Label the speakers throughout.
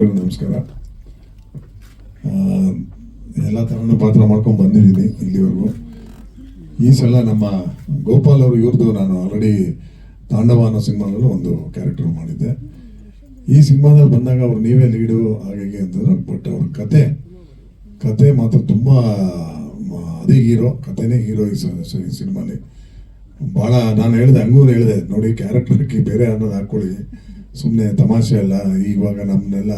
Speaker 1: ನಮಸ್ಕಾರ. ಎಲ್ಲ ಥರನೂ ಪಾತ್ರ ಮಾಡ್ಕೊಂಡು ಬಂದಿದ್ದೀನಿ ಇಲ್ಲಿವರೆಗೂ. ಈ ಸಲ ನಮ್ಮ ಗೋಪಾಲ್ ಅವರು ಇವ್ರದ್ದು ನಾನು ಆಲ್ರೆಡಿ ತಾಂಡವ ಅನ್ನೋ ಸಿನಿಮಾದಲ್ಲೂ ಒಂದು ಕ್ಯಾರೆಕ್ಟರ್ ಮಾಡಿದ್ದೆ. ಈ ಸಿನಿಮಾದಲ್ಲಿ ಬಂದಾಗ ಅವ್ರು ನೀವೇ ಲೀಡು ಹಾಗೆ ಅಂತಂದ್ರೆ ಬಟ್ ಅವ್ರ ಕತೆ ಕತೆ ಮಾತ್ರ ತುಂಬ ಅದೇ ಹೀರೋ ಕತೆನೇ ಹೀರೋ ಈ ಸಿನಿಮಾಲಿ. ಭಾಳ ನಾನು ಹೇಳಿದೆ, ಹಂಗೂ ಹೇಳಿದೆ, ನೋಡಿ ಕ್ಯಾರೆಕ್ಟರ್ಗೆ ಬೇರೆ ಅನ್ನೋದು ಹಾಕ್ಕೊಳ್ಳಿ ಸುಮ್ಮನೆ ತಮಾಷೆ ಅಲ್ಲ ಇವಾಗ ನಮ್ಮನ್ನೆಲ್ಲ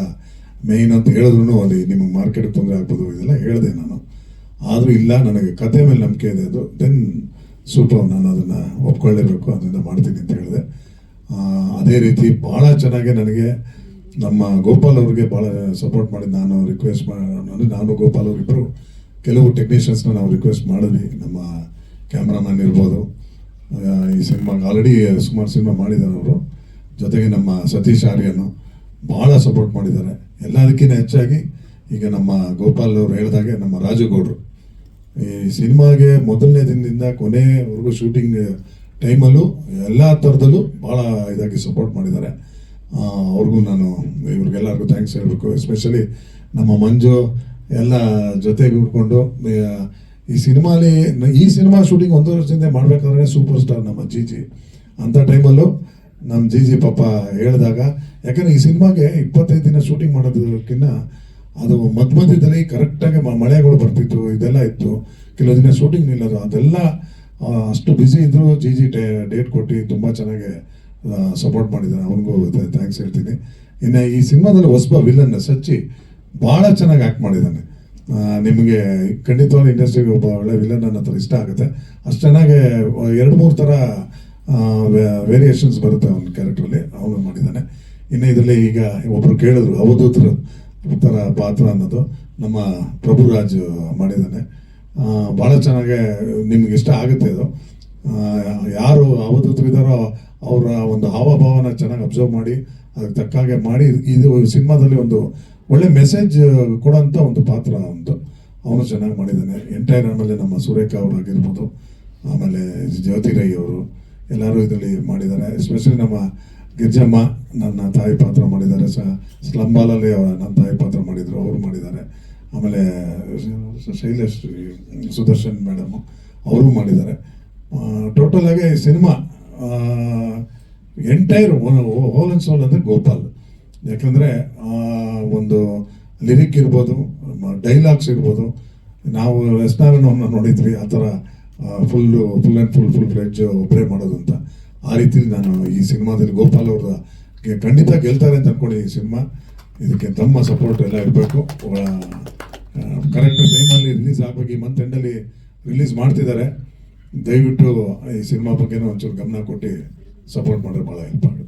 Speaker 1: ಮೇಯ್ನ್ ಅಂತ ಹೇಳಿದ್ರು ಅಲ್ಲಿ ನಿಮಗೆ ಮಾರ್ಕೆಟ್ ತೊಂದರೆ ಆಗ್ಬೋದು ಇದೆಲ್ಲ ಹೇಳಿದೆ ನಾನು. ಆದರೂ ಇಲ್ಲ, ನನಗೆ ಕತೆ ಮೇಲೆ ನಂಬಿಕೆ ಇದೆ ಅದು. ದೆನ್ ಸೂಪರ್ ನಾನು ಅದನ್ನು ಒಪ್ಕೊಳ್ಳೇಬೇಕು ಅದರಿಂದ ಮಾಡ್ತೀನಿ ಅಂತ ಹೇಳಿದೆ. ಅದೇ ರೀತಿ ಭಾಳ ಚೆನ್ನಾಗಿ ನನಗೆ ನಮ್ಮ ಗೋಪಾಲ್ ಅವ್ರಿಗೆ ಭಾಳ ಸಪೋರ್ಟ್ ಮಾಡಿದ್ದು ನಾನು ರಿಕ್ವೆಸ್ಟ್ ಮಾಡಿ ನಾನು, ಗೋಪಾಲ್ ಅವರಿಬ್ಬರು ಕೆಲವು ಟೆಕ್ನಿಷಿಯನ್ಸ್ನ ನಾವು ರಿಕ್ವೆಸ್ಟ್ ಮಾಡಿದ್ವಿ. ನಮ್ಮ ಕ್ಯಾಮ್ರಾಮನ್ ಇರ್ಬೋದು. ಈ ಸಿನಿಮಾಗೆ ಆಲ್ರೆಡಿ ಸುಮಾರು ಸಿನಿಮಾ ಮಾಡಿದ್ದಾರೆ ಅವರು. ಜೊತೆಗೆ ನಮ್ಮ ಸತೀಶ್ ಆರ್ಯನು ಭಾಳ ಸಪೋರ್ಟ್ ಮಾಡಿದ್ದಾರೆ. ಎಲ್ಲದಕ್ಕಿಂತ ಹೆಚ್ಚಾಗಿ ಈಗ ನಮ್ಮ ಗೋಪಾಲ್ ಅವರು ಹೇಳಿದಾಗೆ ನಮ್ಮ ರಾಜುಗೌಡರು. ಈ ಸಿನಿಮಾಗೆ ಮೊದಲನೇ ದಿನದಿಂದ ಕೊನೆವರೆಗೂ ಶೂಟಿಂಗ್ ಟೈಮಲ್ಲೂ ಎಲ್ಲ ಥರದಲ್ಲೂ ಭಾಳ ಇದಾಗಿ ಸಪೋರ್ಟ್ ಮಾಡಿದ್ದಾರೆ. ಅವ್ರಿಗೂ ನಾನು ಇವ್ರಿಗೆಲ್ಲರಿಗೂ ಥ್ಯಾಂಕ್ಸ್ ಹೇಳಬೇಕು. ಎಸ್ಪೆಷಲಿ ನಮ್ಮ ಮಂಜು ಎಲ್ಲ ಜೊತೆಗೆ ಉಟ್ಕೊಂಡು ಈ ಸಿನಿಮಾಲಿ, ಈ ಸಿನಿಮಾ ಶೂಟಿಂಗ್ ಒಂದು ವರ್ಷದಿಂದ ಮಾಡಬೇಕಾದ್ರೆ ಸೂಪರ್ ಸ್ಟಾರ್ ನಮ್ಮ ಜಿ ಅಂಥ ಟೈಮಲ್ಲೂ ನಮ್ಮ ಜಿ ಜಿ ಪಾಪ ಹೇಳಿದಾಗ, ಯಾಕಂದ್ರೆ ಈ ಸಿನಿಮಾಗೆ ಇಪ್ಪತ್ತೈದು ದಿನ ಶೂಟಿಂಗ್ ಮಾಡೋದಕ್ಕಿಂತ ಅದು ಮಧ್ಯ ಮಧ್ಯದಲ್ಲಿ ಕರೆಕ್ಟಾಗಿ ಮಳೆಗಳು ಬರ್ತಿತ್ತು, ಇದೆಲ್ಲ ಇತ್ತು. ಕೆಲವು ದಿನ ಶೂಟಿಂಗ್ ನಿಲ್ಲೋದು, ಅದೆಲ್ಲ ಅಷ್ಟು ಬ್ಯುಸಿ ಇದ್ರು ಜಿ ಜಿ ಡೇಟ್ ಕೊಟ್ಟು ತುಂಬ ಚೆನ್ನಾಗಿ ಸಪೋರ್ಟ್ ಮಾಡಿದ್ದಾನೆ ಅವನಿಗೂ ಥ್ಯಾಂಕ್ಸ್ ಹೇಳ್ತೀನಿ. ಇನ್ನು ಈ ಸಿನಿಮಾದಲ್ಲಿ ಹೊಸಬ ವಿಲನ್ ಸಚ್ಚಿ ಭಾಳ ಚೆನ್ನಾಗಿ ಆ್ಯಕ್ಟ್ ಮಾಡಿದ್ದಾನೆ. ನಿಮಗೆ ಖಂಡಿತವಾಗ್ಲೂ ಇಂಡಸ್ಟ್ರಿಗೆ ಒಬ್ಬ ಒಳ್ಳೆ ವಿಲನ್ ಅನ್ನೋ ಥರ ಇಷ್ಟ ಆಗುತ್ತೆ. ಅಷ್ಟು ಚೆನ್ನಾಗಿ, ಎರಡು ಮೂರು ಥರ ವೇರಿಯೇಷನ್ಸ್ ಬರುತ್ತೆ ಅವನ ಕ್ಯಾರೆಕ್ಟ್ರಲ್ಲಿ ಅವನು ಮಾಡಿದ್ದಾನೆ. ಇನ್ನು ಇದರಲ್ಲಿ ಈಗ ಒಬ್ಬರು ಕೇಳಿದ್ರು, ಅವಧೂತರ ಥರ ಪಾತ್ರ ಅನ್ನೋದು ನಮ್ಮ ಪ್ರಭುರಾಜ್ ಮಾಡಿದ್ದಾನೆ. ಭಾಳ ಚೆನ್ನಾಗೆ ನಿಮ್ಗೆ ಇಷ್ಟ ಆಗುತ್ತೆ ಅದು. ಯಾರು ಅವಧೂತರು ಇದ್ದಾರೋ ಅವರ ಒಂದು ಹಾವಭಾವನ ಚೆನ್ನಾಗಿ ಅಬ್ಸರ್ವ್ ಮಾಡಿ, ಅದಕ್ಕೆ ತಕ್ಕ ಹಾಗೆ ಮಾಡಿ, ಇದು ಸಿನಿಮಾದಲ್ಲಿ ಒಂದು ಒಳ್ಳೆ ಮೆಸೇಜ್ ಕೊಡೋಂಥ ಒಂದು ಪಾತ್ರ ಅಂತ ಅವನು ಚೆನ್ನಾಗಿ ಮಾಡಿದ್ದಾನೆ. ಎಂಟೈರ್ ಆಮೇಲೆ ನಮ್ಮ ಸುರೇಖ ಅವರಾಗಿರ್ಬೋದು ಆಮೇಲೆ ಜ್ಯೋತಿ ಅವರು ಎಲ್ಲರೂ ಇದರಲ್ಲಿ ಮಾಡಿದ್ದಾರೆ. ಎಸ್ಪೆಷಲಿ ನಮ್ಮ ಗಿರ್ಜಮ್ಮ, ನನ್ನ ತಾಯಿ ಪಾತ್ರ ಮಾಡಿದ್ದಾರೆ. ಸ ಸ್ಲಂಬಾಲಲ್ಲಿ ನನ್ನ ತಾಯಿ ಪಾತ್ರ ಮಾಡಿದರು, ಅವರು ಮಾಡಿದ್ದಾರೆ. ಆಮೇಲೆ ಶೈಲೇಶ್, ಸುದರ್ಶನ್ ಮೇಡಮ್, ಅವರು ಮಾಡಿದ್ದಾರೆ. ಟೋಟಲಾಗಿ ಈ cinema entire whole and soul ಅಂದರೆ ಗೋಪಾಲ್. ಯಾಕಂದರೆ ಒಂದು ಲಿರಿಕ್ ಇರ್ಬೋದು ಡೈಲಾಗ್ಸ್ ಇರ್ಬೋದು. ನಾವು ವೆಸ್ನಾರನ್ನ ನೋಡಿದ್ವಿ, ಆ ಥರ full full and full full fledged ಒಬ್ಬರೇ ಮಾಡೋದು ಅಂತ. ಆ ರೀತಿ ನಾನು ಈ ಸಿನಿಮಾದಲ್ಲಿ ಗೋಪಾಲ್ ಅವ್ರ ಖಂಡಿತ ಗೆಲ್ತಾರೆ ಅಂತ ಅಂದ್ಕೊಂಡು ಈ ಸಿನಿಮಾ. ಇದಕ್ಕೆ ತಮ್ಮ ಸಪೋರ್ಟ್ ಎಲ್ಲ ಇರಬೇಕು. ಕರೆಕ್ಟ್ ಟೈಮಲ್ಲಿ ರಿಲೀಸ್ ಆಗಬೇಕು ಈ ಮಂತ್ ಎಂಡಲ್ಲಿ ರಿಲೀಸ್ ಮಾಡ್ತಿದ್ದಾರೆ. ದಯವಿಟ್ಟು ಈ ಸಿನಿಮಾ ಬಗ್ಗೆನೂ ಒಂಚೂರು ಗಮನ ಕೊಟ್ಟು ಸಪೋರ್ಟ್ ಮಾಡಿದ್ರೆ ಭಾಳ ಹೆಲ್ಪ್ ಆಗುತ್ತೆ.